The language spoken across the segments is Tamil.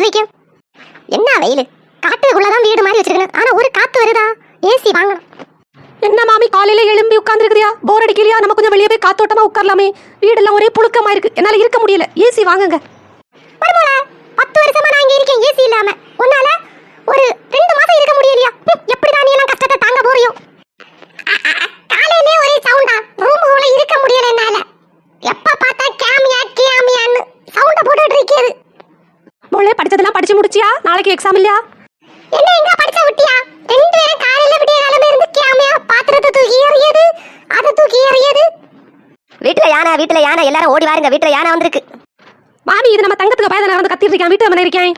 வர்றீங்க என்ன வெயில்? காட்டுக்குள்ளதான் வீடு மாதிரி வச்சிருக்கேன் ஆனா ஒரு காத்து வருதா? ஏசி வாங்கணும். என்ன மாமி காலையில எழும்பி உட்காந்துருக்கிறியா போர் அடிக்கலையா நம்ம கொஞ்சம் வெளியே போய் காத்தோட்டமா உட்காரலாமே. வீடெல்லாம் ஒரே புழுக்கமா இருக்கு. என்னால இருக்க முடியல. ஏசி வாங்குங்க. பத்து வருஷமா நான் இங்க இருக்கேன். ஏசி இல்லாம. படிச்சு முடிச்சியா? நாளைக்கு எக்ஸாம் இல்லையா? என்ன எங்க படிச்ச விட்டியா ரெண்டு பேரும் காலையில விடிய காலமே இருந்து கேமியா பாத்திரத்தை தூக்கி எறியது அதை தூக்கி எறியது. வீட்டுல யானை வீட்டுல யானை எல்லாரும் ஓடி வாருங்க. வீட்டுல யானை வந்திருக்கு. மாமி இது நம்ம தங்கத்துக்கு பயத நடந்து கத்திட்டு இருக்கேன். வீட்டு மனை இருக்கேன்.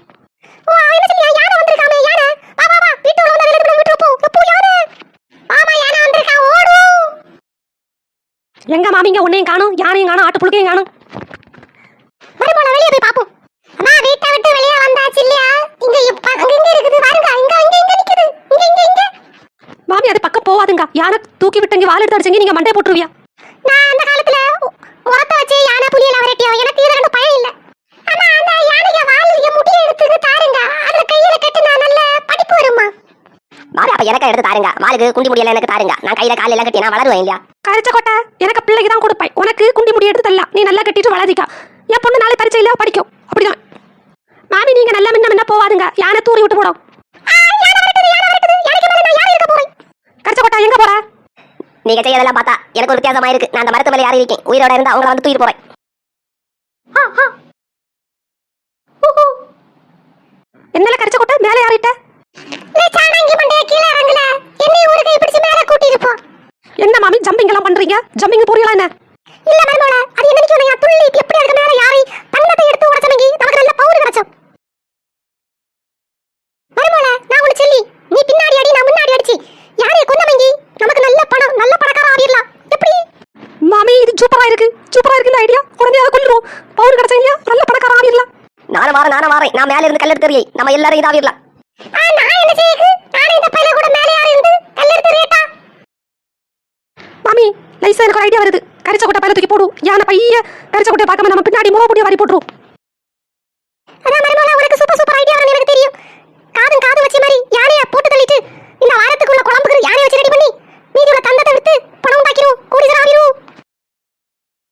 ஓ என்ன சொல்லியா? யானை வந்திருக்காமே யானை. வா வா வா. வீட்டு உள்ள வந்து வெளியில விட்டு போ போ யானை? ஆமா யானை வந்திருக்கான் ஓடு. எங்க மாமிங்க உன்னையும் காணும் யானையும் காணும் ஆட்டு புழுக்கையும் காணும் மறுபோல வெளிய போய் பாப்போம் அம்மா வீட்டை விட்டு வெளிய வந்தாச்சு இல்லையா இங்க இப்ப அங்க இங்க இருக்குது பாருங்க இங்க இங்க இங்க நிக்குது இங்க இங்க இங்க மாமி அது பக்கம் போவாதுங்க. யானை தூக்கி விட்டங்க வால் எடுத்து அடிச்சங்க நீங்க மண்டை போட்டுருவியா? நான் அந்த காலத்துல உரத்த வச்சு யானை புலியல விரட்டியோ? எனக்கு இதுல ரெண்டு பயம் இல்ல. ஆனா அந்த யானைக்கு வால் இருக்க முடிய எடுத்து தாருங்க. அதுல கையில கட்டினா நல்ல படிப்பு வருமா? வாரு அப்ப எனக்கு எடுத்து தாருங்க. வாளுக்கு குண்டி முடியல எனக்கு தாருங்க. நான் கையில காலையில எல்லாம் கட்டி நான் வளருவேன் இல்லையா? கரிச்ச கொட்டை எனக்கு பிள்ளைக்கு தான் கொடுப்பேன். உனக்கு குண்டி முடி எடுத்து தரலாம். நீ நல்லா கட்டிட்டு வளர்த்திக்கா. என் பொண்ணு நாளை பரிச்சை இல்ல படிக்கும். அப்படிதான். மாமி நீங்க நல்லா முன்ன முன்ன போவாதுங்க. யானை தூரி விட்டு போடும் ஆ, யானை விரட்டுது யானை விரட்டுது யானைக்கு மேல நான் யானை இருக்க போறேன் கரிச்ச கொட்டை எங்க போற நீங்க செய்யறதெல்லாம் பார்த்தா எனக்கு ஒரு வித்தியாசமா இருக்கு. நான் அந்த மரத்து மேல யாரும் இருக்கேன். உயிரோட இருந்தா அவங்கள வந்து தூக்கிட்டு போறேன். என்னல கரிச்ச கொட்டை? மேலே யாரிட்ட நீ சாணங்கி மண்டைய கீழ இறங்கல என்னை ஒரு கை பிடிச்சு மேல கூட்டிட்டு போ. என்ன மாமி ஜம்பிங் எல்லாம் பண்றீங்க? ஜம்பிங் புரியல என்ன? இல்ல மருமோள அது என்ன சொன்னீங்க துள்ளி எப்படி அதுக்கு மேல யாரை தங்கத்தை எடுத்து உடச்சனங்கி நமக்கு நல்ல பவுர் கிடைச்சோம் மருமோள நான் உனக்கு சொல்லி நீ பின்னாடி அடி நான் முன்னாடி அடிச்சு யாரைய கொன்னமங்கி நமக்கு நல்ல பணம் நல்ல பணக்கார ஆடிடலாம் எப்படி மாமி இது சூப்பரா இருக்கு. சூப்பரா இருக்கு இந்த ஐடியா உடனே அதை கொள்ளுறோம் பவுன் கிடைச்சீங்க நல்ல பணக்கார ஆகிடலாம். நானும் வாரேன் நானும் வாரேன். நான் மேல இருந்து கல் எடுத்து எறியை. நம்ம எல்லாரும் ரேட்டா மாமி லைசா எனக்கு ஐடியா வருது. கரிச்ச கொட்டை பையில தூக்கி போடு. யானை பைய கரிச்ச கொட்டையை பார்க்காம நம்ம பின்னாடி முக முடிய வாரி போட்டுரும்.